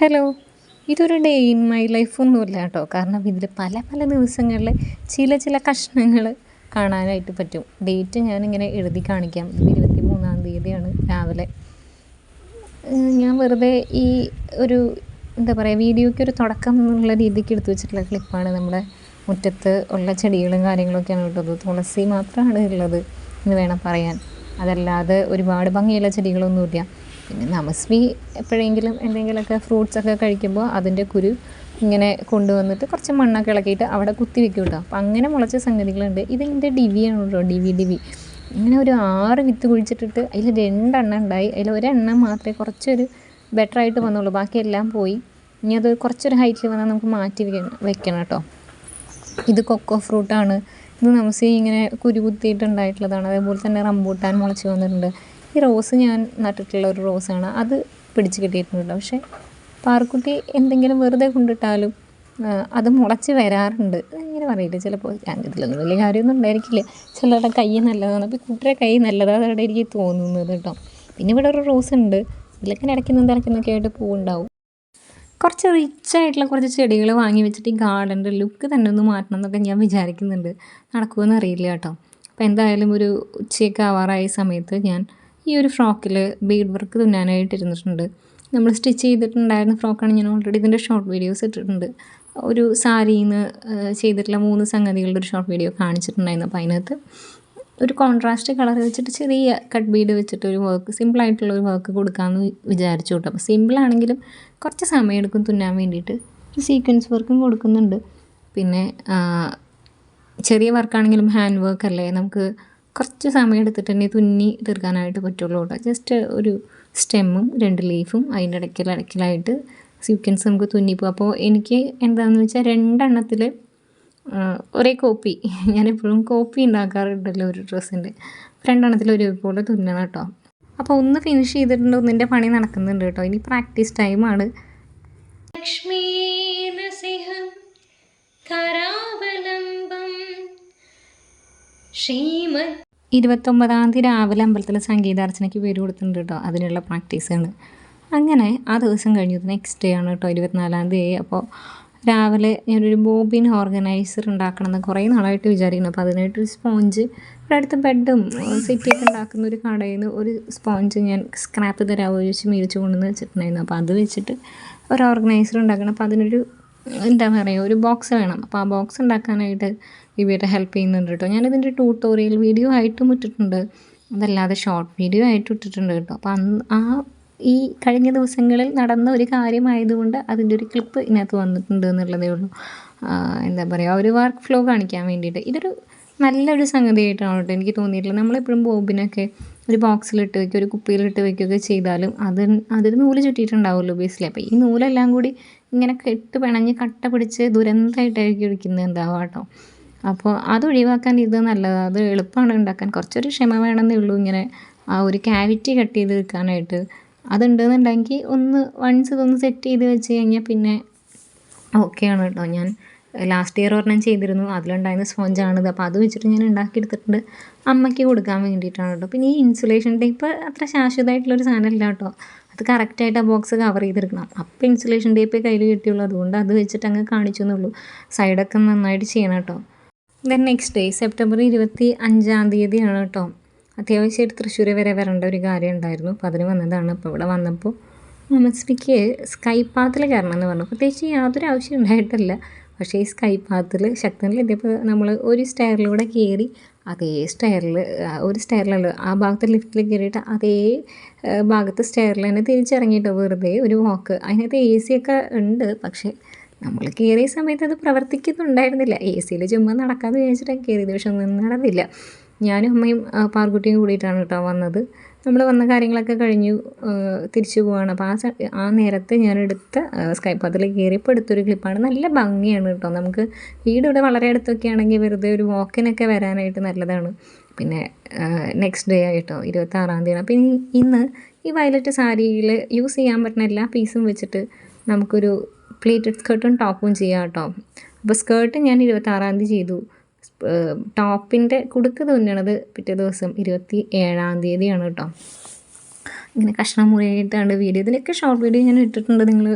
Hello. ഇതൊരു day in my life ഒന്നുമില്ല കേട്ടോ. കാരണം ഇതിൽ പല പല ദിവസങ്ങളിൽ ചില ചില കഷ്ണങ്ങൾ കാണാനായിട്ട് പറ്റും. ഡേറ്റ് ഞാനിങ്ങനെ എഴുതി കാണിക്കാം. ഇരുപത്തി മൂന്നാം തീയതിയാണ് രാവിലെ. ഞാൻ വെറുതെ ഈ ഒരു എന്താ പറയുക വീഡിയോയ്ക്ക് ഒരു തുടക്കം എന്നുള്ള രീതിക്ക് എടുത്തു വെച്ചിട്ടുള്ള ക്ലിപ്പാണ് നമ്മുടെ മുറ്റത്ത് ഉള്ള ചെടികളും കാര്യങ്ങളൊക്കെയാണ് കേട്ടത് തുളസി മാത്രമാണ് ഉള്ളത് എന്ന് വേണം പറയാൻ. അതല്ലാതെ ഒരുപാട് ഭംഗിയുള്ള ചെടികളൊന്നുമില്ല. പിന്നെ നമസ്വി എപ്പോഴെങ്കിലും എന്തെങ്കിലുമൊക്കെ ഫ്രൂട്ട്സൊക്കെ കഴിക്കുമ്പോൾ അതിന്റെ കുരു ഇങ്ങനെ കൊണ്ടുവന്നിട്ട് കുറച്ച് മണ്ണൊക്കെ ഇളക്കിയിട്ട് അവിടെ കുത്തി വെക്കും കേട്ടോ അപ്പം അങ്ങനെ മുളച്ച സംഗതികളുണ്ട്. ഇതിന്റെ ഡിവിയാണ് കേട്ടോ ഡിവി ഡിവി. ഇങ്ങനെ ഒരു ആറ് വിത്ത് കുഴിച്ചിട്ടിട്ട് അതിൽ രണ്ടെണ്ണം ഉണ്ടായി. അതിൽ ഒരെണ്ണം മാത്രമേ കുറച്ചൊരു ബെറ്റർ ആയിട്ട് വന്നുള്ളൂ. ബാക്കിയെല്ലാം പോയി. ഇനി അത് കുറച്ചൊരു ഹൈറ്റിൽ വന്നാൽ നമുക്ക് മാറ്റി വെക്കണം കേട്ടോ ഇത് കൊക്കോ ഫ്രൂട്ടാണ് ഇത് നമുക്ക് ഇങ്ങനെ കുരു കുത്തിയിട്ടുണ്ടായിട്ടുള്ളതാണ്. അതേപോലെ തന്നെ റംബൂട്ടാൻ മുളച്ച് വന്നിട്ടുണ്ട്. ഈ റോസ് ഞാൻ നട്ടിട്ടുള്ള ഒരു റോസാണ്. അത് പിടിച്ച് കിട്ടിയിട്ടുണ്ട്. പക്ഷേ പാറക്കുട്ടി എന്തെങ്കിലും വെറുതെ കൊണ്ടിട്ടാലും അത് മുളച്ച് വരാറുണ്ട്. ഇങ്ങനെ പറയില്ല? ചിലപ്പോൾ ഇതിലൊന്നും വലിയ കാര്യമൊന്നും ഉണ്ടായിരിക്കില്ല. ചിലരുടെ കൈ നല്ലതാണ്. അപ്പോൾ കുട്ടിയുടെ കൈ നല്ലതാണ് അവിടെ എനിക്ക് തോന്നുന്നത് കേട്ടോ. പിന്നെ ഇവിടെ ഒരു റോസ് ഉണ്ട് ഇതിലൊക്കെ ഇടയ്ക്കുന്ന തിരക്കുന്നൊക്കെ ആയിട്ട് പൂവുണ്ടാവും. കുറച്ച് റിച്ച് ആയിട്ടുള്ള കുറച്ച് ചെടികൾ വാങ്ങി വെച്ചിട്ട് ഈ ഗാർഡന്റെ ലുക്ക് തന്നെ ഒന്ന് മാറ്റണം എന്നൊക്കെ ഞാൻ വിചാരിക്കുന്നുണ്ട്. നടക്കുമെന്ന് അറിയില്ല കേട്ടോ. അപ്പോൾ എന്തായാലും ഒരു ഉച്ചയൊക്കെ ആവാറായ സമയത്ത് ഞാൻ ഈ ഒരു ഫ്രോക്കിൽ ബീഡ് വർക്ക് തുന്നാനായിട്ട് ഇരുന്നിട്ടുണ്ട്. നമ്മൾ സ്റ്റിച്ച് ചെയ്തിട്ടുണ്ടായിരുന്ന ഫ്രോക്കാണ് ഞാൻ ഓൾറെഡി ഇതിന്റെ ഷോർട്ട് വീഡിയോസ് ഇട്ടിട്ടുണ്ട്. ഒരു സാരിയിൽ നിന്ന് ചെയ്തിട്ടുള്ള മൂന്ന് സംഗതികളുടെ ഒരു ഷോർട്ട് വീഡിയോ കാണിച്ചിട്ടുണ്ടായിരുന്നു. അപ്പോൾ അതിനകത്ത് ഒരു കോൺട്രാസ്റ്റ് കളർ വെച്ചിട്ട് ചെറിയ കട്ട് ബീഡ് വെച്ചിട്ട് ഒരു വർക്ക് സിമ്പിളായിട്ടുള്ള ഒരു വർക്ക് കൊടുക്കാമെന്ന് വിചാരിച്ചു കേട്ടോ. അപ്പോൾ സിമ്പിളാണെങ്കിലും കുറച്ച് സമയം എടുക്കും തുന്നാൻ വേണ്ടിയിട്ട്. ഒരു സീക്വൻസ് വർക്കും കൊടുക്കുന്നുണ്ട്. പിന്നെ ചെറിയ വർക്കാണെങ്കിലും ഹാൻഡ് വർക്ക് അല്ലേ? നമുക്ക് കുറച്ച് സമയം എടുത്തിട്ട് തന്നെ തുന്നി തീർക്കാനായിട്ട് പറ്റുള്ളൂ കേട്ടോ. ജസ്റ്റ് ഒരു സ്റ്റെമ്മും രണ്ട് ലീഫും അതിന്റെ ഇടയ്ക്കൽ ഇടയ്ക്കലായിട്ട് സീക്വൻസ് നമുക്ക് തുന്നിപ്പോകും അപ്പോൾ എനിക്ക് എന്താണെന്ന് വെച്ചാൽ രണ്ടെണ്ണത്തിൽ ഒരേ കോപ്പി ഞാനെപ്പോഴും കോപ്പി ഉണ്ടാക്കാറുണ്ടല്ലോ ഒരു ഡ്രസ്സിന്റെ. രണ്ടെണ്ണത്തിൽ ഒരുപോലെ തുന്നണം കേട്ടോ. അപ്പോൾ ഒന്ന് ഫിനിഷ് ചെയ്തിട്ടുണ്ട് ഒന്നിന്റെ പണി നടക്കുന്നുണ്ട് കേട്ടോ. ഇനി പ്രാക്ടീസ് ടൈമാണ് ശ്രീമത് ഇരുപത്തൊമ്പതാം തീയതി രാവിലെ അമ്പലത്തിൽ സംഗീതാർച്ചനയ്ക്ക് പേര് കൊടുത്തിട്ടുണ്ട് കേട്ടോ. അതിനുള്ള പ്രാക്ടീസാണ് അങ്ങനെ ആ ദിവസം കഴിഞ്ഞത് നെക്സ്റ്റ് ഡേ ആണ് കേട്ടോ ഇരുപത്തിനാലാം തീയതി. അപ്പോൾ രാവിലെ ഞാനൊരു ബോബിൻ ഓർഗനൈസർ ഉണ്ടാക്കണം എന്ന് കുറേ നാളായിട്ട് വിചാരിക്കുന്നു. അപ്പോൾ അതിനായിട്ടൊരു സ്പോഞ്ച് ഇവിടെ അടുത്ത് ബെഡും സിറ്റിയൊക്കെ ഉണ്ടാക്കുന്ന ഒരു കടയിൽ നിന്ന് ഒരു സ്പോഞ്ച് ഞാൻ സ്ക്രാപ്പ് തരാമോ ചോദിച്ച് മേടിച്ച് കൊണ്ടുവന്ന് വെച്ചിട്ടുണ്ടായിരുന്നു. അപ്പോൾ അത് വെച്ചിട്ട് ഒരു ഓർഗനൈസർ ഉണ്ടാക്കണം. അപ്പോൾ അതിനൊരു എന്താ പറയുക ഒരു ബോക്സ് വേണം. അപ്പോൾ ആ ബോക്സ് ഉണ്ടാക്കാനായിട്ട് ഇവരെ ഹെൽപ്പ് ചെയ്യുന്നുണ്ട് കേട്ടോ. ഞാനിതിന്റെ ട്യൂട്ടോറിയൽ വീഡിയോ ആയിട്ടും ഇട്ടിട്ടുണ്ട്. അതല്ലാതെ ഷോർട്ട് വീഡിയോ ആയിട്ടും ഇട്ടിട്ടുണ്ട് കേട്ടോ. അപ്പോൾ അന്ന് ആ ഈ കഴിഞ്ഞ ദിവസങ്ങളിൽ നടന്ന ഒരു കാര്യമായതുകൊണ്ട് അതിന്റെ ഒരു ക്ലിപ്പ് ഇതിനകത്ത് വന്നിട്ടുണ്ട് എന്നുള്ളതേ ഉള്ളൂ. എന്താ പറയുക ഒരു വർക്ക് ഫ്ലോ കാണിക്കാൻ വേണ്ടിയിട്ട്. ഇതൊരു നല്ലൊരു സംഗതിയായിട്ടാണ് കേട്ടോ എനിക്ക് തോന്നിയിട്ടുള്ളത്. നമ്മളെപ്പോഴും ബോബിനൊക്കെ ഒരു ബോക്സിലിട്ട് വയ്ക്കുക ഒരു കുപ്പിയിലിട്ട് വയ്ക്കുകയൊക്കെ ചെയ്താലും അത് അതിൽ നൂൽ ചുറ്റിയിട്ടുണ്ടാവുമല്ലോ ബേസിൽ അപ്പോൾ ഈ നൂലെല്ലാം കൂടി ഇങ്ങനെ കെട്ട് പിണഞ്ഞ് കട്ട പിടിച്ച് ദുരന്തമായിട്ടായിരിക്കും ഇരിക്കുന്നത് എന്താവുക കേട്ടോ. അപ്പോൾ അത് ഒഴിവാക്കാൻ ഇത് നല്ലതാണ് അത് എളുപ്പമാണ് ഉണ്ടാക്കാൻ. കുറച്ചൊരു ക്ഷമ വേണമെന്നേ ഉള്ളൂ ഇങ്ങനെ ആ ഒരു ക്യാവിറ്റി കട്ട് ചെയ്ത് വെക്കാനായിട്ട് അതുണ്ടെന്നുണ്ടെങ്കിൽ ഒന്ന് വൺസ് ഇതൊന്ന് സെറ്റ് ചെയ്ത് വെച്ച് കഴിഞ്ഞാൽ പിന്നെ ഓക്കെയാണ് കേട്ടോ. ഞാൻ ലാസ്റ്റ് ഇയർ ഒരെണ്ണം ചെയ്തിരുന്നു. അതിലുണ്ടായിരുന്ന സ്പോഞ്ചാണിത്. അപ്പോൾ അത് വെച്ചിട്ട് ഞാൻ ഉണ്ടാക്കിയെടുത്തിട്ടുണ്ട്. അമ്മയ്ക്ക് കൊടുക്കാൻ വേണ്ടിയിട്ടാണ് കേട്ടോ. പിന്നെ ഈ ഇൻസുലേഷൻ ടൈപ്പ് അത്ര ശാശ്വതമായിട്ടുള്ളൊരു സാധനമല്ല കേട്ടോ. അത് കറക്റ്റായിട്ട് ആ ബോക്സ് കവർ ചെയ്തെടുക്കണം. അപ്പോൾ ഇൻസുലേഷൻ ടേപ്പ് കയ്യിൽ കിട്ടിയുള്ളൂ. അതുകൊണ്ട് അത് വെച്ചിട്ട് അങ്ങ് കാണിച്ചു എന്നുള്ളൂ സൈഡൊക്കെ നന്നായിട്ട് ചെയ്യണം കേട്ടോ. ദെൻ നെക്സ്റ്റ് ഡേ സെപ്റ്റംബർ ഇരുപത്തി അഞ്ചാം തീയതിയാണ് കേട്ടോ. അത്യാവശ്യമായിട്ട് തൃശ്ശൂർ വരെ വരേണ്ട ഒരു കാര്യം ഉണ്ടായിരുന്നു. അപ്പോൾ അതിന് വന്നതാണ്. അപ്പോൾ ഇവിടെ വന്നപ്പോൾ നമസ്മിക്ക് സ്കൈ പാത്തിൽ കയറണം എന്ന് പറഞ്ഞു. പ്രത്യേകിച്ച് യാതൊരു ആവശ്യം ഉണ്ടായിട്ടില്ല. പക്ഷേ ഈ സ്കൈ പാത്തിൽ ശക്തനിലെത്തിയപ്പോൾ നമ്മൾ ഒരു സ്റ്റെയറിലൂടെ കയറി അതേ സ്റ്റെയറിൽ ഒരു സ്റ്റെയറിലല്ല ആ ഭാഗത്ത് ലിഫ്റ്റിൽ കയറിയിട്ട് അതേ ഭാഗത്ത് സ്റ്റെയറിൽ തന്നെ തിരിച്ചിറങ്ങിയിട്ട് വെറുതെ ഒരു വാക്ക് അതിനകത്ത് എ സി ഒക്കെ ഉണ്ട് പക്ഷേ നമ്മൾ കയറിയ സമയത്ത് അത് പ്രവർത്തിക്കുന്നുണ്ടായിരുന്നില്ല. എ സിയിൽ ചുമ്മാ നടക്കാതെ വിചാരിച്ചിട്ടാണ് കയറിയത് പക്ഷെ ഒന്നും നടന്നില്ല. ഞാനും അമ്മയും പാർക്കുട്ടിയും കൂടിയിട്ടാണ് കേട്ടോ വന്നത്. നമ്മൾ വന്ന കാര്യങ്ങളൊക്കെ കഴിഞ്ഞു തിരിച്ചു പോവാണ്. അപ്പോൾ ആ ആ നേരത്ത് ഞാൻ സ്കൈപ്പ് അതിൽ കയറിയപ്പോൾ എടുത്തൊരു ക്ലിപ്പാണ്. നല്ല ഭംഗിയാണ് കേട്ടോ. നമുക്ക് വീട് ഇവിടെ വളരെ അടുത്തൊക്കെ ആണെങ്കിൽ വെറുതെ ഒരു വാക്കിനൊക്കെ വരാനായിട്ട് നല്ലതാണ്. പിന്നെ നെക്സ്റ്റ് ഡേ ആയിട്ടോ ഇരുപത്താറാം തീയതി അപ്പോൾ ഇനി ഇന്ന് ഈ വയലറ്റ് സാരിയിൽ യൂസ് ചെയ്യാൻ പറ്റുന്ന എല്ലാ പീസും വെച്ചിട്ട് നമുക്കൊരു പ്ലേറ്റഡ് സ്കേർട്ടും ടോപ്പും ചെയ്യാം കേട്ടോ. അപ്പോൾ സ്കേർട്ട് ഞാൻ ഇരുപത്താറാം തീയതി ചെയ്തു. ടോപ്പിന്റെ കുടുക്ക് തുന്നണത് പിറ്റേ ദിവസം ഇരുപത്തി ഏഴാം തീയതിയാണ് കേട്ടോ. ഇങ്ങനെ കഷ്ണം മുറിയായിട്ടാണ് വീഡിയോ. ഇതിനൊക്കെ ഷോർട്ട് വീഡിയോ ഞാൻ ഇട്ടിട്ടുണ്ട്. നിങ്ങൾ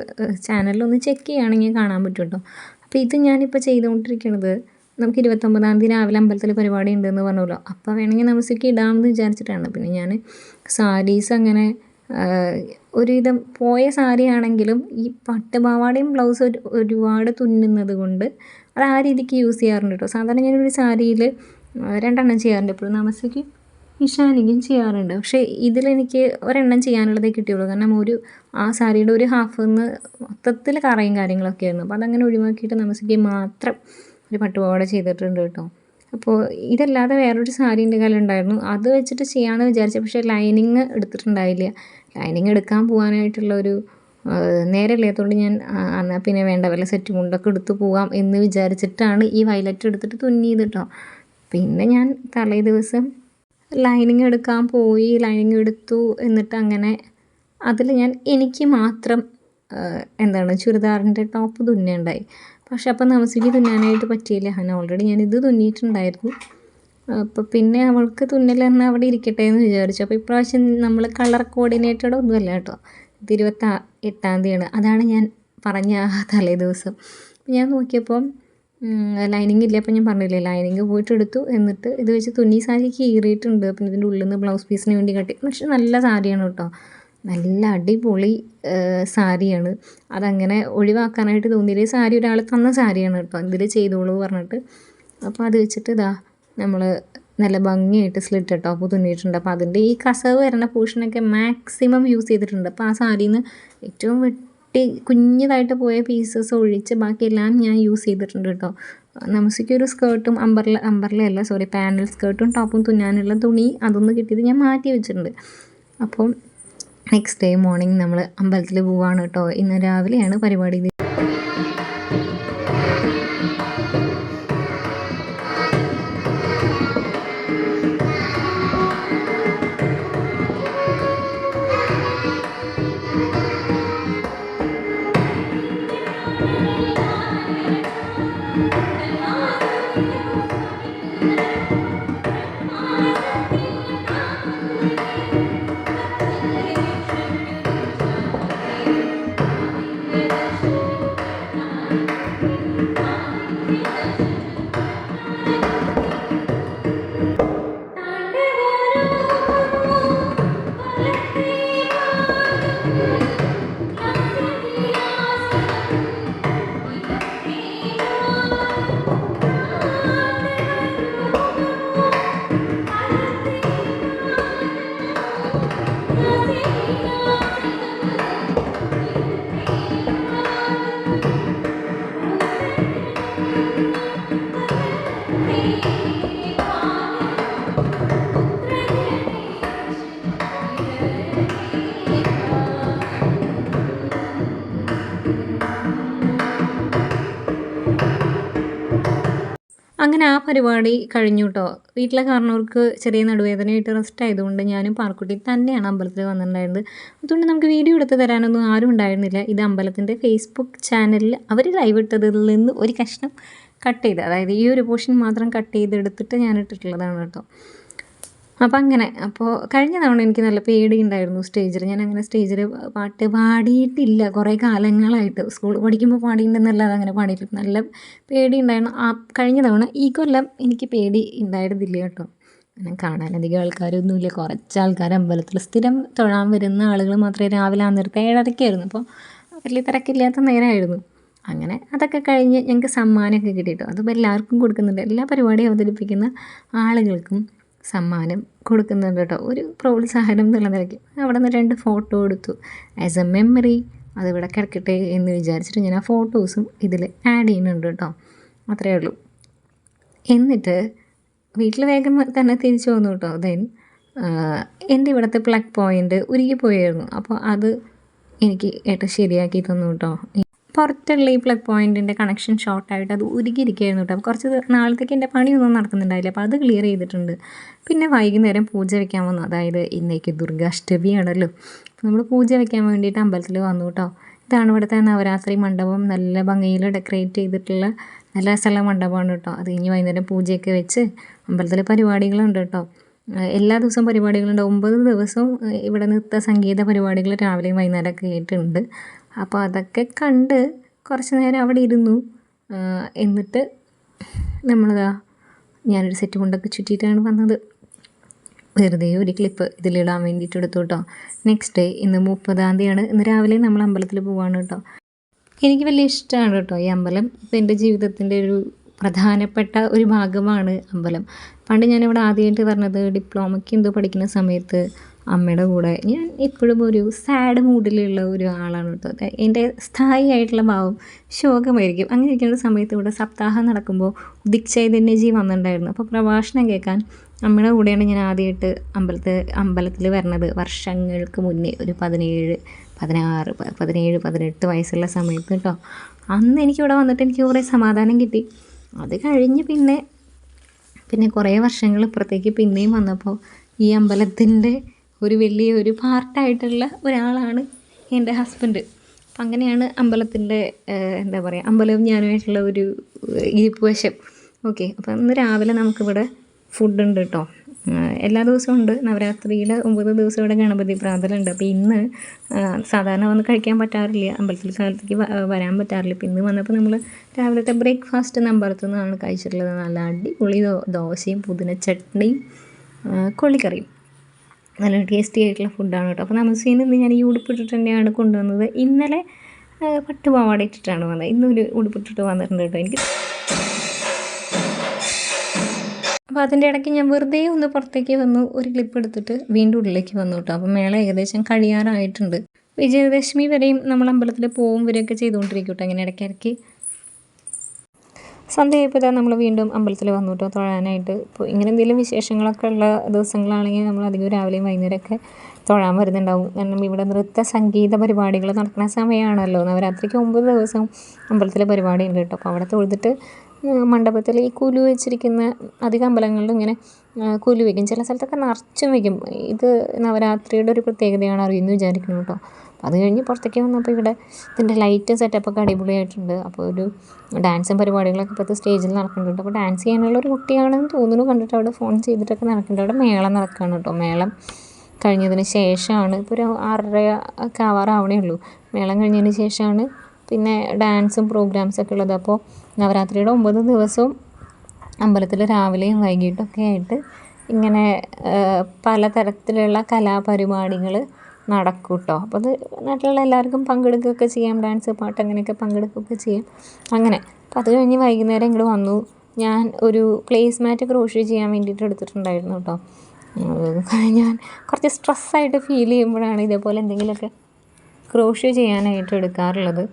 ചാനലിലൊന്ന് ചെക്ക് ചെയ്യുകയാണെങ്കിൽ കാണാൻ പറ്റും കേട്ടോ അപ്പോൾ ഇത് ഞാനിപ്പോൾ ചെയ്തുകൊണ്ടിരിക്കുന്നത് നമുക്ക് ഇരുപത്തൊമ്പതാം തീയതി രാവിലെ അമ്പലത്തിൽ പരിപാടി ഉണ്ടെന്ന് പറഞ്ഞല്ലോ. അപ്പോൾ വേണമെങ്കിൽ നമസ്ക്ക് ഇടാമെന്ന് വിചാരിച്ചിട്ടാണ്. പിന്നെ ഞാൻ സാരീസ് അങ്ങനെ ഒരുവിധം പോയ സാരി ആണെങ്കിലും ഈ പട്ടുപാവാടയും ബ്ലൗസ് ഒരു ഒരുപാട് തുന്നുന്നത് കൊണ്ട് അത് ആ രീതിക്ക് യൂസ് ചെയ്യാറുണ്ട് കേട്ടോ സാധാരണ ഞാനൊരു സാരിയിൽ രണ്ടെണ്ണം ചെയ്യാറുണ്ട്. എപ്പോഴും നമസ്തയ്ക്ക് ഇഷാനിക്കും ചെയ്യാറുണ്ട്. പക്ഷേ ഇതിലെനിക്ക് ഒരെണ്ണം ചെയ്യാനുള്ളതേ കിട്ടിയുള്ളൂ. കാരണം ഒരു ആ സാരിയുടെ ഒരു ഹാഫ് നിന്ന് മൊത്തത്തിൽ കറയും കാര്യങ്ങളൊക്കെ ആയിരുന്നു. അപ്പോൾ അതങ്ങനെ ഒഴിവാക്കിയിട്ട് നമസ്തയ്ക്ക് മാത്രം ഒരു പട്ടുപാവാട ചെയ്തിട്ടുണ്ട് കേട്ടോ അപ്പോൾ ഇതല്ലാതെ വേറൊരു സാരി എന്റെ കയ്യിൽ ഉണ്ടായിരുന്നു. അത് വെച്ചിട്ട് ചെയ്യാമെന്ന് വിചാരിച്ചു. പക്ഷേ ലൈനിങ് എടുത്തിട്ടുണ്ടായില്ല. ലൈനിങ് എടുക്കാൻ പോകാനായിട്ടുള്ള ഒരു നേരമില്ലാത്തതുകൊണ്ട് ഞാൻ എന്നാൽ പിന്നെ വേണ്ട വല്ല സെറ്റ് മുണ്ടൊക്കെ എടുത്ത് പോവാം എന്ന് വിചാരിച്ചിട്ടാണ് ഈ വയലറ്റ് എടുത്തിട്ട് തുന്നിയത് കേട്ടോ പിന്നെ ഞാൻ തലേ ദിവസം ലൈനിങ് എടുക്കാൻ പോയി ലൈനിങ് എടുത്തു എന്നിട്ട് അങ്ങനെ അതിൽ ഞാൻ എനിക്ക് മാത്രം എന്താണ് ചുരിദാറിന്റെ ടോപ്പ് തുന്നുണ്ടായി. പക്ഷെ അപ്പം നമസിക്ക് തുന്നാനായിട്ട് പറ്റിയില്ല. ഞാൻ ഓൾറെഡി ഞാൻ ഇത് തുന്നിയിട്ടുണ്ടായിരുന്നു. അപ്പോൾ പിന്നെ അവൾക്ക് തുന്നലെന്ന് അവിടെ ഇരിക്കട്ടെ എന്ന് വിചാരിച്ചു. അപ്പോൾ ഇപ്രാവശ്യം നമ്മൾ കളർ കോർഡിനേറ്റഡ് ഒന്നുമല്ല കേട്ടോ. ഇത് ഇരുപത്തി എട്ടാം തീയതിയാണ്. അതാണ് ഞാൻ പറഞ്ഞ ആ തലേ ദിവസം ഞാൻ നോക്കിയപ്പോൾ ലൈനിങ് ഇല്ല. അപ്പം ഞാൻ പറഞ്ഞില്ലേ ലൈനിങ് പോയിട്ട് എടുത്തു എന്നിട്ട് ഇത് വെച്ച് തുന്നി സാരി കീറിയിട്ടുണ്ട്. പിന്നെ ഇതിന്റെ ഉള്ളിൽ നിന്ന് ബ്ലൗസ് പീസിന് വേണ്ടി കട്ടി. പക്ഷെ നല്ല സാരിയാണ് കേട്ടോ. നല്ല അടിപൊളി സാരിയാണ്. അതങ്ങനെ ഒഴിവാക്കാനായിട്ട് തോന്നിയില്ല. സാരി ഒരാൾ തന്ന സാരിയാണ് കേട്ടോ. ഇതിൽ ചെയ്തോളൂ പറഞ്ഞിട്ട്. അപ്പോൾ അത് വെച്ചിട്ട് ഇതാ നമ്മൾ നല്ല ഭംഗിയായിട്ട് സ്ലിറ്റ് ടോപ്പ് തുന്നിയിട്ടുണ്ട് അപ്പോൾ അതിന്റെ ഈ കസവ് വരുന്ന പോർഷനൊക്കെ മാക്സിമം യൂസ് ചെയ്തിട്ടുണ്ട്. അപ്പോൾ ആ സാരിയിൽ നിന്ന് ഏറ്റവും വെട്ടി കുഞ്ഞതായിട്ട് പോയ പീസസ് ഒഴിച്ച് ബാക്കിയെല്ലാം ഞാൻ യൂസ് ചെയ്തിട്ടുണ്ട് കേട്ടോ. നമുക്കൊരു സ്കേർട്ടും അമ്പർല അമ്പർലയല്ല സോറി പാനൽ സ്കേർട്ടും ടോപ്പും തുന്നാനുള്ള തുണി അതൊന്ന് കിട്ടിയത് ഞാൻ മാറ്റി വെച്ചിട്ടുണ്ട്. അപ്പോൾ നെക്സ്റ്റ് ഡേ മോർണിംഗ് നമ്മൾ അമ്പലത്തിൽ പോവാണ് കേട്ടോ. ഇന്ന് രാവിലെയാണ് പരിപാടി അങ്ങനെ ആ പരിപാടി കഴിഞ്ഞു കേട്ടോ വീട്ടിലെ കാരണവർക്ക് ചെറിയ നടുവേദനയായിട്ട് റെസ്റ്റ് ആയതുകൊണ്ട് ഞാനും പാർക്കുട്ടി തന്നെയാണ് അമ്പലത്തിൽ വന്നിട്ടുണ്ടായിരുന്നത്. അതുകൊണ്ട് നമുക്ക് വീഡിയോ എടുത്ത് തരാനൊന്നും ആരും ഉണ്ടായിരുന്നില്ല. ഇത് അമ്പലത്തിന്റെ ഫേസ്ബുക്ക് ചാനലിൽ അവർ ലൈവ് ഇട്ടതിൽ നിന്ന് ഒരു കഷ്ണം കട്ട് ചെയ്ത് അതായത് ഈ ഒരു പോർഷൻ മാത്രം കട്ട് ചെയ്തെടുത്തിട്ട് ഞാൻ ഇട്ടിട്ടുള്ളതാണ് കേട്ടോ അപ്പോൾ അങ്ങനെ അപ്പോൾ കഴിഞ്ഞ തവണ എനിക്ക് നല്ല പേടി ഉണ്ടായിരുന്നു സ്റ്റേജിൽ ഞാൻ അങ്ങനെ സ്റ്റേജിൽ പാട്ട് പാടിയിട്ടില്ല കുറേ കാലങ്ങളായിട്ട്. സ്കൂൾ പഠിക്കുമ്പോൾ പാടിയിട്ടുണ്ടെന്നല്ലാതെ അങ്ങനെ പാടിയിട്ടില്ല. നല്ല പേടി ഉണ്ടായിരുന്നു. ആ കഴിഞ്ഞ തവണ ഈ കൊല്ലം എനിക്ക് പേടി ഉണ്ടായിരുന്നില്ല കേട്ടോ. അങ്ങനെ കാണാനധികം ആൾക്കാരൊന്നുമില്ല. കുറച്ച് ആൾക്കാർ അമ്പലത്തിൽ സ്ഥിരം തൊഴാൻ വരുന്ന ആളുകൾ മാത്രമേ രാവിലെ ആ നേരത്തെ ഏഴരയ്ക്കായിരുന്നു അപ്പോൾ വലിയ തിരക്കില്ലാത്ത നേരമായിരുന്നു അങ്ങനെ അതൊക്കെ കഴിഞ്ഞ് ഞങ്ങൾക്ക് സമ്മാനമൊക്കെ കിട്ടി കേട്ടോ അതിപ്പോൾ എല്ലാവർക്കും കൊടുക്കുന്നുണ്ട്. എല്ലാ പരിപാടിയും അവതരിപ്പിക്കുന്ന ആളുകൾക്കും സമ്മാനം കൊടുക്കുന്നുണ്ട് കേട്ടോ. ഒരു പ്രോത്സാഹനം എന്നുള്ള നിലയ്ക്ക്. അവിടെ നിന്ന് രണ്ട് ഫോട്ടോ എടുത്തു. ആസ് എ മെമ്മറി അതിവിടെ കിടക്കട്ടെ എന്ന് വിചാരിച്ചിട്ട് ഞാൻ ആ ഫോട്ടോസും ഇതിൽ ആഡ് ചെയ്യുന്നുണ്ട് കേട്ടോ. അത്രയേ ഉള്ളൂ. എന്നിട്ട് വീട്ടിൽ വേഗം തന്നെ തിരിച്ചു വന്നു കേട്ടോ. ദെൻ എന്റെ ഇവിടുത്തെ പ്ലഗ് പോയിന്റ് ഉരുകിപ്പോയായിരുന്നു അപ്പോൾ അത് എനിക്ക് ഏട്ടൻ ശരിയാക്കി തന്നു കേട്ടോ. പുറത്തുള്ള ഈ പ്ലഗ് പോയിന്റിന്റെ കണക്ഷൻ ഷോർട്ടായിട്ട് അത് ഉരുകിയിരിക്കുകയായിരുന്നു കേട്ടോ. കുറച്ച് നാളത്തേക്ക് എന്റെ പണിയൊന്നും നടക്കുന്നുണ്ടായില്ല. അപ്പോൾ അത് ക്ലിയർ ചെയ്തിട്ടുണ്ട്. പിന്നെ വൈകുന്നേരം പൂജ വെക്കാൻ വന്നു. അതായത് ഇന്നേക്ക് ദുർഗാഷ്ടമിയാണല്ലോ. നമ്മൾ പൂജ വെക്കാൻ വേണ്ടിയിട്ട് അമ്പലത്തിൽ വന്നു കേട്ടോ. ഇതാണ് ഇവിടുത്തെ നവരാത്രി മണ്ഡപം. നല്ല ഭംഗിയിൽ ഡെക്കറേറ്റ് ചെയ്തിട്ടുള്ള നല്ല സ്ഥല മണ്ഡപമാണ് കേട്ടോ. അത് കഴിഞ്ഞ് വൈകുന്നേരം പൂജയൊക്കെ വെച്ച് അമ്പലത്തിൽ പരിപാടികളുണ്ട് കേട്ടോ. എല്ലാ ദിവസവും പരിപാടികളുണ്ട്. ഒമ്പത് ദിവസവും ഇവിടെ നൃത്ത സംഗീത പരിപാടികൾ രാവിലെയും വൈകുന്നേരമൊക്കെ ആയിട്ടുണ്ട്. അപ്പോൾ അതൊക്കെ കണ്ട് കുറച്ച് നേരം അവിടെ ഇരുന്നു. എന്നിട്ട് നമ്മളിതാ ഞാനൊരു സെറ്റ് കൊണ്ടൊക്കെ ചുറ്റിയിട്ടാണ് വന്നത്. വെറുതെ ഒരു ക്ലിപ്പ് ഇതിലിടാൻ വേണ്ടിയിട്ട് എടുത്തു കേട്ടോ. നെക്സ്റ്റ് ഡേ ഇന്ന് മുപ്പതാം തീയതിയാണ്. ഇന്ന് രാവിലെ നമ്മൾ അമ്പലത്തിൽ പോവാണ് കേട്ടോ. എനിക്ക് വലിയ ഇഷ്ടമാണ് കേട്ടോ ഈ അമ്പലം. ഇപ്പം എന്റെ ജീവിതത്തിന്റെ ഒരു പ്രധാനപ്പെട്ട ഒരു ഭാഗമാണ് അമ്പലം. പണ്ട് ഞാനിവിടെ ആദ്യമായിട്ട് പറഞ്ഞത് ഡിപ്ലോമയ്ക്ക് എന്തോ പഠിക്കുന്ന സമയത്ത് അമ്മയുടെ കൂടെ ഞാൻ ഇപ്പോഴും ഒരു സാഡ് മൂഡിലുള്ള ഒരു ആളാണ് കേട്ടോ. എന്റെ സ്ഥായി ആയിട്ടുള്ള ഭാവം ശോകമായിരിക്കും. അങ്ങനെ ഇരിക്കുന്ന സമയത്ത് ഇവിടെ സപ്താഹം നടക്കുമ്പോൾ ഉദിക് ചൈതന്യജി വന്നിട്ടുണ്ടായിരുന്നു. അപ്പോൾ പ്രഭാഷണം കേൾക്കാൻ അമ്മയുടെ കൂടെയാണ് ഞാൻ ആദ്യമായിട്ട് അമ്പലത്തിൽ അമ്പലത്തിൽ വരണത് വർഷങ്ങൾക്ക് മുന്നേ ഒരു പതിനേഴ് പതിനാറ് പതിനേഴ് പതിനെട്ട് വയസ്സുള്ള സമയത്ത് കേട്ടോ. അന്ന് എനിക്കിവിടെ വന്നിട്ട് എനിക്ക് കുറേ സമാധാനം കിട്ടി. അത് കഴിഞ്ഞ് പിന്നെ പിന്നെ കുറേ വർഷങ്ങൾ ഇപ്പുറത്തേക്ക് പിന്നെയും വന്നപ്പോൾ ഈ അമ്പലത്തിന്റെ ഒരു വലിയ ഒരു പാർട്ടായിട്ടുള്ള ഒരാളാണ് എന്റെ ഹസ്ബൻഡ്. അപ്പം അങ്ങനെയാണ് അമ്പലത്തിന്റെ എന്താ പറയുക അമ്പലവും ഞാനുമായിട്ടുള്ള ഒരു ഏഹ്, ഇരിപ്പ് വശം. ഓക്കെ അപ്പം ഇന്ന് രാവിലെ നമുക്കിവിടെ ഫുഡ് ഉണ്ട് കേട്ടോ എല്ലാ ദിവസവും ഉണ്ട്. നവരാത്രിയുടെ ഒമ്പത് ദിവസം ഇവിടെ ഗണപതി പ്രാതലുണ്ട് അപ്പോൾ ഇന്ന് സാധാരണ വന്ന് കഴിക്കാൻ പറ്റാറില്ല. അമ്പലത്തിൽ കാലത്തേക്ക് വരാൻ പറ്റാറില്ല. ഇപ്പം ഇന്ന് വന്നപ്പോൾ നമ്മൾ രാവിലത്തെ ബ്രേക്ക്ഫാസ്റ്റ് അമ്പലത്തിൽ നിന്നാണ് കഴിച്ചിട്ടുള്ളത്. നല്ല അടിപൊളി ദോശയും പുതിന ചട്നിയും കൊള്ളിക്കറിയും നല്ല ടേസ്റ്റി ആയിട്ടുള്ള ഫുഡാണ് കേട്ടോ. അപ്പോൾ നമസ്തേന്ന് ഇന്ന് ഞാൻ ഈ ഉടുപ്പിട്ടിട്ട് തന്നെയാണ് കൊണ്ടുവന്നത്. ഇന്നലെ പട്ട് പട്ടുപാവാട ഇട്ടിട്ടാണ് വന്നത്. ഇന്നൊരു ഉടുപ്പിട്ടിട്ട് വന്നിട്ടുണ്ട് കേട്ടോ എനിക്ക്. അപ്പോൾ അതിന്റെ ഇടയ്ക്ക് ഞാൻ വെറുതെ ഒന്ന് പുറത്തേക്ക് വന്നു ഒരു ക്ലിപ്പ് എടുത്തിട്ട് വീണ്ടും ഉള്ളിലേക്ക് വന്നു കേട്ടോ. അപ്പോൾ മേള ഏകദേശം കഴിയാറായിട്ടുണ്ട്. വിജയദശമി വരെയും നമ്മൾ അമ്പലത്തിൽ പോവും വരെയൊക്കെ ചെയ്തുകൊണ്ടിരിക്കും കേട്ടോ. അങ്ങനെ ഇടയ്ക്കിടയ്ക്ക് സന്ധ്യയായപ്പോൾ ഇതാ നമ്മൾ വീണ്ടും അമ്പലത്തിൽ വന്നു കേട്ടോ തൊഴാനായിട്ട്. ഇപ്പോൾ ഇങ്ങനെ എന്തെങ്കിലും വിശേഷങ്ങളൊക്കെ ഉള്ള ദിവസങ്ങളാണെങ്കിൽ നമ്മൾ അധികം രാവിലെയും വൈകുന്നേരമൊക്കെ തൊഴാൻ വരുന്നുണ്ടാവും. കാരണം ഇവിടെ നൃത്ത സംഗീത പരിപാടികൾ നടക്കുന്ന സമയമാണല്ലോ നവരാത്രിക്ക് ഒമ്പത് ദിവസം അമ്പലത്തിൽ പരിപാടി ഉണ്ട് കേട്ടോ അപ്പോൾ അവിടെ തൊഴുതിട്ട് മണ്ഡപത്തിൽ ഈ കുലു വെച്ചിരിക്കുന്ന അധികം അമ്പലങ്ങളിലും ഇങ്ങനെ കുലു വയ്ക്കും ചില സ്ഥലത്തൊക്കെ നിറച്ചും വയ്ക്കും ഇത് നവരാത്രിയുടെ ഒരു പ്രത്യേകതയാണ് അറിയുമെന്ന് വിചാരിക്കുന്നു കേട്ടോ അത് കഴിഞ്ഞ് പുറത്തേക്ക് വന്നപ്പോൾ ഇവിടെ ഇതിന്റെ ലൈറ്റ് സെറ്റപ്പൊക്കെ അടിപൊളിയായിട്ടുണ്ട്. അപ്പോൾ ഒരു ഡാൻസും പരിപാടികളൊക്കെ ഇപ്പോഴത്തെ സ്റ്റേജിൽ നടക്കുന്നുണ്ട്. അപ്പോൾ ഡാൻസ് ചെയ്യാനുള്ള ഒരു കുട്ടിയാണെന്ന് തോന്നുന്നു. കണ്ടിട്ട് അവിടെ ഫോൺ ചെയ്തിട്ടൊക്കെ നടക്കുന്നുണ്ട്. അവിടെ മേളം നടക്കുകയാണ് കേട്ടോ. മേളം കഴിഞ്ഞതിന് ശേഷമാണ്. ഇപ്പോൾ ഒരു ആറര ഒക്കെ ആവാറാവണേ ഉള്ളൂ. മേളം കഴിഞ്ഞതിന് ശേഷമാണ് പിന്നെ ഡാൻസും പ്രോഗ്രാംസൊക്കെ ഉള്ളത്. അപ്പോൾ നവരാത്രിയുടെ ഒമ്പത് ദിവസവും അമ്പലത്തിൽ രാവിലെയും വൈകിട്ടൊക്കെ ആയിട്ട് ഇങ്ങനെ പലതരത്തിലുള്ള കലാപരിപാടികൾ നടക്കും കേട്ടോ അപ്പോൾ അത് നാട്ടിലുള്ള എല്ലാവർക്കും പങ്കെടുക്കുകയൊക്കെ ചെയ്യാം. ഡാൻസ് പാട്ട് അങ്ങനെയൊക്കെ പങ്കെടുക്കുകയൊക്കെ ചെയ്യാം. അങ്ങനെ. അപ്പോൾ അത് കഴിഞ്ഞ് വൈകുന്നേരം ഇങ്ങോട്ട് വന്നു. ഞാൻ ഒരു പ്ലേസ് മാറ്റ് ക്രോഷ്യ ചെയ്യാൻ വേണ്ടിയിട്ട് എടുത്തിട്ടുണ്ടായിരുന്നു കേട്ടോ ഞാൻ കുറച്ച് സ്ട്രെസ്സായിട്ട് ഫീൽ ചെയ്യുമ്പോഴാണ് ഇതേപോലെ എന്തെങ്കിലുമൊക്കെ ക്രോഷ്യ ചെയ്യാനായിട്ട് എടുക്കാറുള്ളത്.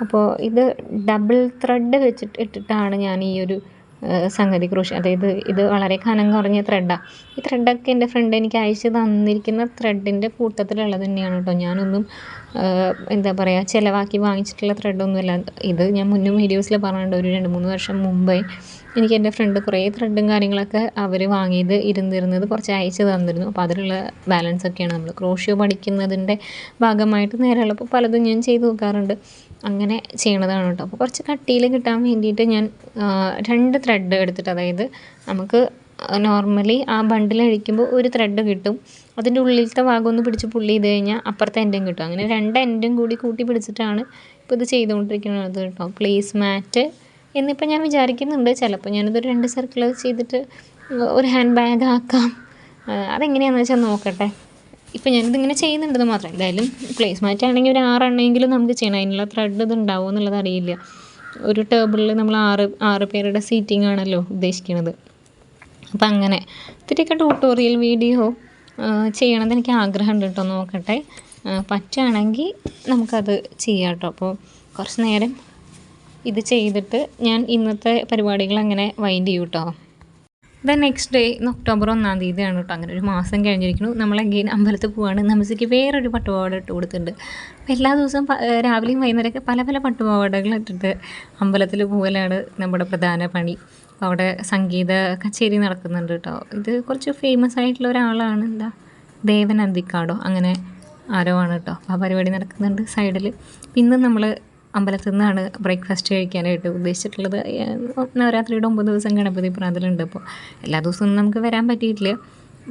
അപ്പോൾ ഇത് ഡബിൾ ത്രെഡ് വെച്ചിട്ട് ഇട്ടിട്ടാണ് ഞാൻ ഈ ഒരു സംഗതി ക്രൂശ് അതായത് ഇത് വളരെ കനം കുറഞ്ഞ ത്രെഡാണ് ഈ ത്രെഡൊക്കെ എന്റെ ഫ്രണ്ട് എനിക്ക് അയച്ച് തന്നിരിക്കുന്ന ത്രെഡിന്റെ കൂട്ടത്തിലുള്ളത് തന്നെയാണ് കേട്ടോ. ഞാനൊന്നും എന്താ പറയുക ചിലവാക്കി വാങ്ങിച്ചിട്ടുള്ള ത്രെഡൊന്നുമല്ല ഇത് ഞാൻ മുന്നും വീഡിയോസിൽ പറഞ്ഞിട്ടുണ്ട്. ഒരു രണ്ട് മൂന്ന് വർഷം മുമ്പേ എനിക്ക് എന്റെ ഫ്രണ്ട് കുറേ ത്രെഡും കാര്യങ്ങളൊക്കെ അവർ വാങ്ങിയത് ഇരുന്നിരുന്നത് കുറച്ച് അയച്ച് തന്നിരുന്നു. അപ്പോൾ അതിലുള്ള ബാലൻസ് ഒക്കെയാണ് നമ്മൾ ക്രോഷ്യോ പഠിക്കുന്നതിന്റെ ഭാഗമായിട്ട് നേരെയുള്ളപ്പോൾ പലതും ഞാൻ ചെയ്ത് നോക്കാറുണ്ട്. അങ്ങനെ ചെയ്യണതാണ് കേട്ടോ. അപ്പോൾ കുറച്ച് കട്ടിയിൽ കിട്ടാൻ വേണ്ടിയിട്ട് ഞാൻ രണ്ട് ത്രെഡ് എടുത്തിട്ട് അതായത് നമുക്ക് നോർമലി ആ ബണ്ടിൽ അഴിക്കുമ്പോൾ ഒരു ത്രെഡ് കിട്ടും. അതിന്റെ ഉള്ളിലത്തെ ഭാഗം ഒന്ന് പിടിച്ച് പുള്ളി ചെയ്ത് കഴിഞ്ഞാൽ അപ്പുറത്തെ എൻഡും കിട്ടും. അങ്ങനെ രണ്ട് എൻഡും കൂടി കൂട്ടി പിടിച്ചിട്ടാണ് ഇപ്പോൾ ഇത് ചെയ്തുകൊണ്ടിരിക്കുന്നത് കേട്ടോ. പ്ലേസ് മാറ്റ് എന്നിപ്പോൾ ഞാൻ വിചാരിക്കുന്നുണ്ട് ചിലപ്പോൾ ഞാനിതൊരു രണ്ട് സർക്കിൾ ചെയ്തിട്ട് ഒരു ഹാൻഡ് ബാഗ് ആക്കാം. അതെങ്ങനെയാണെന്ന് വെച്ചാൽ നോക്കട്ടെ. ഇപ്പം ഞാനിതിങ്ങനെ ചെയ്യുന്നുണ്ടെന്ന് മാത്രം. എന്തായാലും പ്ലേസ് മാറ്റാണെങ്കിൽ ഒരു ആറെണ്ണമെങ്കിലും നമുക്ക് ചെയ്യണം. അതിനുള്ള ത്രെഡ് ഇത് ഉണ്ടാവുമോ എന്നുള്ളത് അറിയില്ല. ഒരു ടേബിളിൽ നമ്മൾ ആറ് ആറ് പേരുടെ സീറ്റിംഗ് ആണല്ലോ ഉദ്ദേശിക്കുന്നത് അപ്പം അങ്ങനെ. ഇത്തിരിയൊക്കെ ട്യൂട്ടോറിയൽ വീഡിയോ ചെയ്യണമെന്ന് എനിക്ക് ആഗ്രഹമുണ്ട് കേട്ടോ. നോക്കട്ടെ. പറ്റുകയാണെങ്കിൽ നമുക്കത് ചെയ്യാം കേട്ടോ. അപ്പോൾ കുറച്ച് നേരം ഇത് ചെയ്തിട്ട് ഞാൻ ഇന്നത്തെ പരിപാടികൾ അങ്ങനെ വൈൻഡ് ചെയ്യും കേട്ടോ ദ നെക്സ്റ്റ് ഡേ ഇന്ന് ഒക്ടോബർ ഒന്നാം തീയതിയാണ് കേട്ടോ അങ്ങനെ ഒരു മാസം കഴിഞ്ഞിരിക്കുന്നു. നമ്മൾ അഗെയിൻ അമ്പലത്തിൽ പോവാണ്. നമസ്ക്ക് വേറൊരു പട്ടുപാവാട ഇട്ട് കൊടുത്തിട്ടുണ്ട്. അപ്പോൾ എല്ലാ ദിവസവും രാവിലെയും വൈകുന്നേരമൊക്കെ പല പല പട്ടുപാവാടകൾ ഇട്ടിട്ട് അമ്പലത്തിൽ പോകലാണ് നമ്മുടെ പ്രധാന പണി. അവിടെ സംഗീത കച്ചേരി നടക്കുന്നുണ്ട് കേട്ടോ ഇത് കുറച്ച് ഫേമസ് ആയിട്ടുള്ള ഒരാളാണ്. എന്താ? ദേവൻ അന്തിക്കാടോ. അങ്ങനെ ആരോ ആണ് കേട്ടോ അപ്പോൾ ആ പരിപാടി നടക്കുന്നുണ്ട് സൈഡിൽ പിന്നെ നമ്മൾ അമ്പലത്തിൽ നിന്നാണ് ബ്രേക്ക്ഫാസ്റ്റ് കഴിക്കാനായിട്ട് ഉദ്ദേശിച്ചിട്ടുള്ളത്. നവരാത്രിയുടെ ഒമ്പത് ദിവസം ഗണപതി പ്രാതലുണ്ട് അപ്പോൾ എല്ലാ ദിവസവും നമുക്ക് വരാൻ പറ്റിയിട്ടില്ല.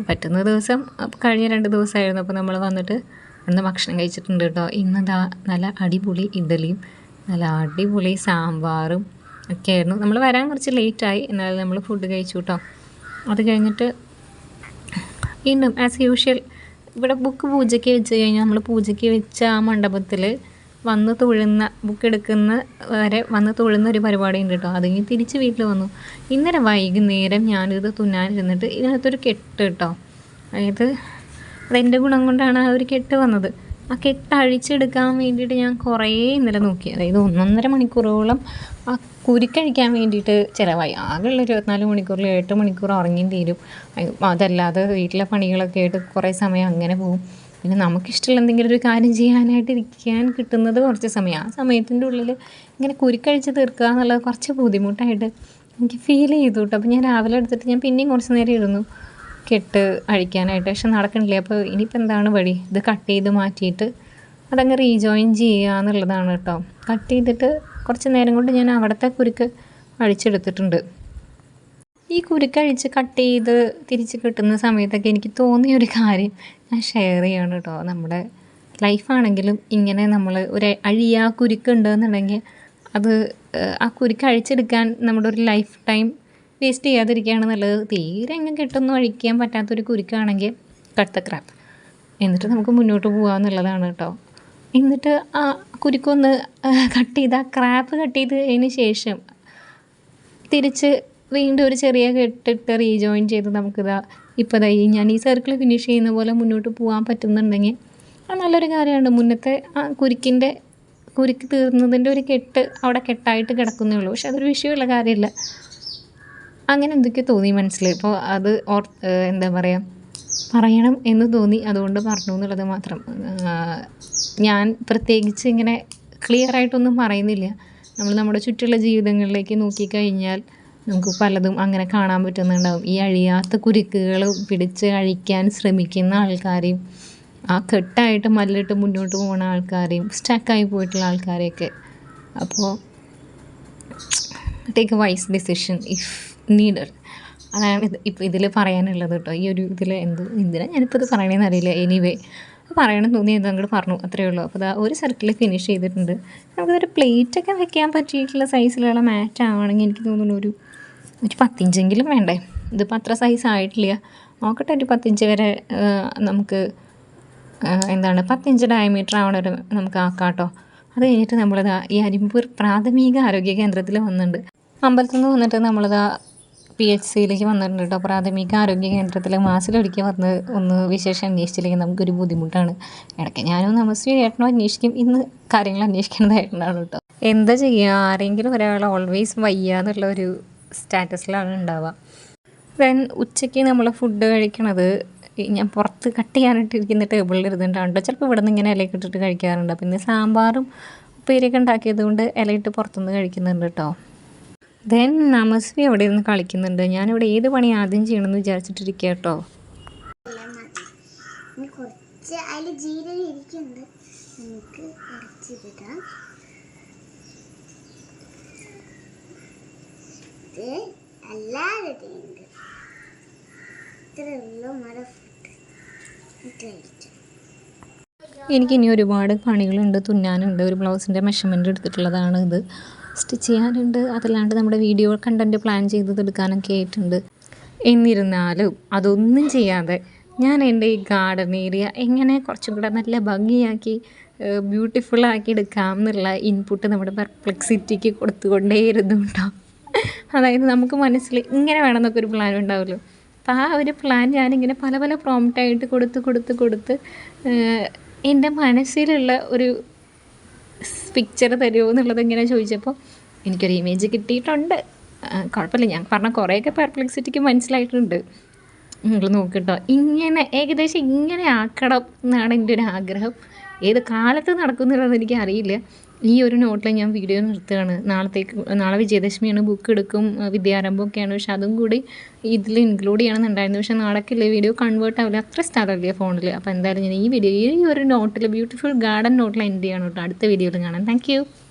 പറ്റുന്ന ദിവസം കഴിഞ്ഞ രണ്ട് ദിവസമായിരുന്നു. അപ്പോൾ നമ്മൾ വന്നിട്ട് അന്ന് ഭക്ഷണം കഴിച്ചിട്ടുണ്ട് കേട്ടോ. ഇന്നെന്താ നല്ല അടിപൊളി ഇഡലിയും നല്ല അടിപൊളി സാമ്പാറും ഒക്കെ ആയിരുന്നു. നമ്മൾ വരാൻ കുറച്ച് ലേറ്റായി. എന്നാലും നമ്മൾ ഫുഡ് കഴിച്ചു കേട്ടോ. അത് കഴിഞ്ഞിട്ട് വീണ്ടും ആസ് യൂഷ്വൽ ഇവിടെ ബുക്ക് പൂജയ്ക്ക് വെച്ച് കഴിഞ്ഞാൽ നമ്മൾ പൂജയ്ക്ക് വെച്ച ആ മണ്ഡപത്തിൽ വന്ന് തൊഴുന്ന ബുക്ക് എടുക്കുന്ന വരെ വന്ന് തൊഴുന്ന ഒരു പരിപാടി ഉണ്ട് കേട്ടോ. അത് കഴിഞ്ഞ് തിരിച്ച് വീട്ടിൽ വന്നു. ഇന്നലെ വൈകുന്നേരം ഞാനിത് തുന്നാനിരുന്നിട്ട് ഇതിനകത്തൊരു കെട്ട് കേട്ടോ. അതായത് അതെന്റെ ഗുണം കൊണ്ടാണ് ആ ഒരു കെട്ട് വന്നത്. ആ കെട്ട് അഴിച്ചെടുക്കാൻ വേണ്ടിയിട്ട് ഞാൻ കുറേ ഇന്നലെ നോക്കി. അതായത് ഒന്നൊന്നര മണിക്കൂറോളം ആ കുരുക്കഴിക്കാൻ വേണ്ടിയിട്ട് ചിലവായി. ആകെയുള്ള ഇരുപത്തിനാല് മണിക്കൂറിൽ എട്ട് മണിക്കൂർ ഉറങ്ങിയും തീരും അതല്ലാതെ വീട്ടിലെ പണികളൊക്കെ ആയിട്ട് കുറേ സമയം അങ്ങനെ പോകും. പിന്നെ നമുക്കിഷ്ടമുള്ള എന്തെങ്കിലും ഒരു കാര്യം ചെയ്യാനായിട്ട് ഇരിക്കാൻ കിട്ടുന്നത് കുറച്ച് സമയം. ആ സമയത്തിന്റെ ഉള്ളിൽ ഇങ്ങനെ കുരുക്കഴിച്ച് തീർക്കുക എന്നുള്ളത് കുറച്ച് ബുദ്ധിമുട്ടായിട്ട് എനിക്ക് ഫീൽ ചെയ്തു കേട്ടോ. അപ്പോൾ ഞാൻ രാവിലെ എടുത്തിട്ട് ഞാൻ പിന്നെയും കുറച്ച് നേരം ഇരുന്നു കെട്ട് അഴിക്കാനായിട്ട്. പക്ഷെ നടക്കണില്ലേ? അപ്പോൾ ഇനിയിപ്പോൾ എന്താണ് വഴി? ഇത് കട്ട് ചെയ്ത് മാറ്റിയിട്ട് അതങ്ങ് റീജോയിൻ ചെയ്യുക എന്നുള്ളതാണ് കേട്ടോ. കട്ട് ചെയ്തിട്ട് കുറച്ച് നേരം കൊണ്ട് ഞാൻ അവിടുത്തെ കുരുക്ക് അഴിച്ചെടുത്തിട്ടുണ്ട്. ഈ കുരുക്കഴിച്ച് കട്ട് ചെയ്ത് തിരിച്ച് കിട്ടുന്ന സമയത്തൊക്കെ എനിക്ക് തോന്നിയ ഒരു കാര്യം ഞാൻ ഷെയർ ചെയ്യണം കേട്ടോ നമ്മുടെ ലൈഫാണെങ്കിലും ഇങ്ങനെ നമ്മൾ ഒരു അഴിയാ കുരുക്കുണ്ടെന്നുണ്ടെങ്കിൽ അത് ആ കുരുക്ക് അഴിച്ചെടുക്കാൻ നമ്മുടെ ഒരു ലൈഫ് ടൈം വേസ്റ്റ് ചെയ്യാതിരിക്കുകയാണ് നല്ലത്. തീരെ എങ്ങനെ കെട്ടൊന്നും അഴിക്കാൻ പറ്റാത്തൊരു കുരുക്കാണെങ്കിൽ കട്ട് ക്രാപ്പ് എന്നിട്ട് നമുക്ക് മുന്നോട്ട് പോകാമെന്നുള്ളതാണ് കേട്ടോ എന്നിട്ട് ആ കുരുക്കൊന്ന് കട്ട് ചെയ്ത് ആ ക്രാപ്പ് കട്ട് ചെയ്തതിന് ശേഷം തിരിച്ച് വീണ്ടും ഒരു ചെറിയ കെട്ടിട്ട് റീജോയിൻ ചെയ്ത് നമുക്കിതാ ഇപ്പോൾ ദാ ഞാൻ ഈ സർക്കിൾ ഫിനിഷ് ചെയ്യുന്ന പോലെ മുന്നോട്ട് പോകാൻ പറ്റുന്നുണ്ടെങ്കിൽ അത് നല്ലൊരു കാര്യമാണ് മുന്നത്തെ ആ കുരുക്കിന്റെ കുരുക്ക് തീർന്നതിന്റെ ഒരു കെട്ട് അവിടെ കെട്ടായിട്ട് കിടക്കുന്നേ ഉള്ളൂ. പക്ഷെ അതൊരു വിഷയമുള്ള കാര്യമില്ല. അങ്ങനെ എന്തൊക്കെയോ തോന്നി മനസ്സിൽ. ഇപ്പോൾ അത് ഓർ എന്താ പറയുക പറയണം എന്ന് തോന്നി. അതുകൊണ്ട് പറഞ്ഞു എന്നുള്ളത് മാത്രം. ഞാൻ പ്രത്യേകിച്ച് ഇങ്ങനെ ക്ലിയർ ആയിട്ടൊന്നും പറയുന്നില്ല. നമ്മൾ നമ്മുടെ ചുറ്റുള്ള ജീവിതങ്ങളിലേക്ക് നോക്കിക്കഴിഞ്ഞാൽ നമുക്ക് പലതും അങ്ങനെ കാണാൻ പറ്റുന്നുണ്ടാവും. ഈ അഴിയാത്ത കുരുക്കുകൾ പിടിച്ച് അഴിക്കാൻ ശ്രമിക്കുന്ന ആൾക്കാരെയും ആ കെട്ടായിട്ട് മല്ലിട്ട് മുന്നോട്ട് പോകുന്ന ആൾക്കാരെയും സ്റ്റക്കായി പോയിട്ടുള്ള ആൾക്കാരെയൊക്കെ. അപ്പോൾ take a wise decision if needed അതാണ് ഇത് ഇപ്പോൾ ഇതിൽ പറയാനുള്ളത് കേട്ടോ. ഈ ഒരു ഇതിൽ എന്ത് എന്തിനാണ് ഞാനിപ്പോൾ ഇത് പറയണമെന്ന് അറിയില്ല. എനിവേ പറയണം തോന്നി എന്തെങ്കിലും പറഞ്ഞു. അത്രയേ ഉള്ളൂ. അപ്പോൾ ഒരു സർക്കിൾ ഫിനിഷ് ചെയ്തിട്ടുണ്ട്. നമുക്കൊരു പ്ലേറ്റൊക്കെ വെക്കാൻ പറ്റിയിട്ടുള്ള സൈസിലുള്ള മാറ്റ് എനിക്ക് തോന്നുന്നു ഒരു ഒരു പത്തിഞ്ചെങ്കിലും വേണ്ടേ? ഇതിപ്പോൾ അത്ര സൈസ് ആയിട്ടില്ല. നോക്കട്ടെ ഒരു പത്തിഞ്ച് വരെ നമുക്ക് എന്താണ് പത്തിഞ്ച് ഡയമീറ്റർ ആവണ ഒരു നമുക്ക് ആക്കാം കേട്ടോ അത് കഴിഞ്ഞിട്ട് നമ്മളിതാ ഈ അരിമ്പൂർ പ്രാഥമിക ആരോഗ്യ കേന്ദ്രത്തിൽ വന്നിട്ടുണ്ട് അമ്പലത്തിൽ നിന്ന് വന്നിട്ട് നമ്മളിതാ പി എച്ച് സിയിലേക്ക് വന്നിട്ടുണ്ട് കേട്ടോ പ്രാഥമിക ആരോഗ്യ കേന്ദ്രത്തിൽ മാസത്തിലൊരിക്കൽ വന്ന് ഒന്ന് വിശേഷം അന്വേഷിച്ചില്ലെങ്കിൽ നമുക്കൊരു ബുദ്ധിമുട്ടാണ്. ഇടയ്ക്ക് ഞാനും നമസ്തി ഏട്ടനോ അന്വേഷിക്കും. ഇന്ന് കാര്യങ്ങൾ അന്വേഷിക്കേണ്ടതായിട്ടുണ്ടാവും കേട്ടോ എന്താ ചെയ്യുക ആരെങ്കിലും ഒരാൾ ഓൾവേസ് വയ്യ എന്നുള്ള ഒരു സ്റ്റാറ്റസിലാണ് ഉണ്ടാവുക. ദെൻ ഉച്ചയ്ക്ക് നമ്മൾ ഫുഡ് കഴിക്കണത് ഞാൻ പുറത്ത് കട്ട് ചെയ്യാനിട്ടിരിക്കുന്ന ടേബിളിൽ ഇരുന്നിട്ടാണല്ലോ ചിലപ്പോൾ ഇവിടെ നിന്ന് ഇങ്ങനെ ഇലയൊക്കെ ഇട്ടിട്ട് കഴിക്കാറുണ്ട്. പിന്നെ സാമ്പാറും ഉപ്പേരിയൊക്കെ ഉണ്ടാക്കിയത് കൊണ്ട് ഇലയിട്ട് പുറത്തുനിന്ന് കഴിക്കുന്നുണ്ട് കേട്ടോ ദെൻ നമസ്വി അവിടെ ഇരുന്ന് കളിക്കുന്നുണ്ട്. ഞാനിവിടെ ഏത് പണി ആദ്യം ചെയ്യണമെന്ന് വിചാരിച്ചിട്ടിരിക്കുക കേട്ടോ കുറച്ച് ഇരിക്കുന്നുണ്ട്. നമുക്ക് അരച്ചിടാം. മര ഫുഡ് എനിക്ക് ഇനി ഒരുപാട് പണികളുണ്ട് തുന്നാനുണ്ട്. ഒരു ബ്ലൗസിന്റെ മെഷർമെന്റ് എടുത്തിട്ടുള്ളതാണ് ഇത്. സ്റ്റിച്ച് ചെയ്യാനുണ്ട്. അതല്ലാണ്ട് നമ്മുടെ വീഡിയോ കണ്ടന്റ് പ്ലാൻ ചെയ്തത് എടുക്കാനൊക്കെ ആയിട്ടുണ്ട്. എന്നിരുന്നാലും അതൊന്നും ചെയ്യാതെ ഞാൻ എന്റെ ഈ ഗാർഡൻ ഏരിയ എങ്ങനെ കുറച്ചും കൂടെ നല്ല ഭംഗിയാക്കി ബ്യൂട്ടിഫുള്ളാക്കി ആക്കി എടുക്കാം എന്നുള്ള ഇൻപുട്ട് നമ്മുടെ പെർപ്ലെക്സിറ്റിക്ക് കൊടുത്തുകൊണ്ടേയിരുന്നു കേട്ടോ അതായത് നമുക്ക് മനസ്സിൽ ഇങ്ങനെ വേണമെന്നൊക്കെ ഒരു പ്ലാൻ ഉണ്ടാവുമല്ലോ. അപ്പം ആ ഒരു പ്ലാൻ ഞാനിങ്ങനെ പല പല പ്രോംപ്റ്റായിട്ട് കൊടുത്ത് കൊടുത്ത് കൊടുത്ത് എന്റെ മനസ്സിലുള്ള ഒരു പിക്ചർ തരുമോ എന്നുള്ളത് ഇങ്ങനെ ചോദിച്ചപ്പോൾ എനിക്കൊരു ഇമേജ് കിട്ടിയിട്ടുണ്ട്. കുഴപ്പമില്ല. ഞാൻ പറഞ്ഞ കുറേയൊക്കെ പെർപ്ലെക്സിറ്റിക്ക് മനസ്സിലായിട്ടുണ്ട്. നിങ്ങൾ നോക്കിട്ടോ. ഇങ്ങനെ ഏകദേശം ഇങ്ങനെ ആക്കണം എന്നാണ് എന്റെ ഒരു ആഗ്രഹം. ഏത് കാലത്ത് നടക്കുന്നുള്ളത് എനിക്ക് അറിയില്ല ഈ ഒരു നോട്ടിൽ ഞാൻ വീഡിയോ നിർത്തുകയാണ്. നാളത്തേക്ക് നാളെ വിജയദശമിയാണ് ബുക്ക് എടുക്കും വിദ്യാരംഭമൊക്കെയാണ്. പക്ഷെ അതും കൂടി ഇതിൽ ഇൻക്ലൂഡ് ചെയ്യണമെന്നുണ്ടായിരുന്നു. പക്ഷെ ഇല്ലേ വീഡിയോ കൺവേർട്ട് ആവില്ല. അത്ര സ്ഥലമില്ല ഫോണിൽ അപ്പോൾ എന്തായാലും ഞാൻ ഈ വീഡിയോ ഈ ഒരു നോട്ടിൽ ബ്യൂട്ടിഫുൾ ഗാർഡൻ നോട്ടിൽ എൻഡ് ചെയ്യണം കേട്ടോ. അടുത്ത വീഡിയോയിൽ കാണാം. താങ്ക്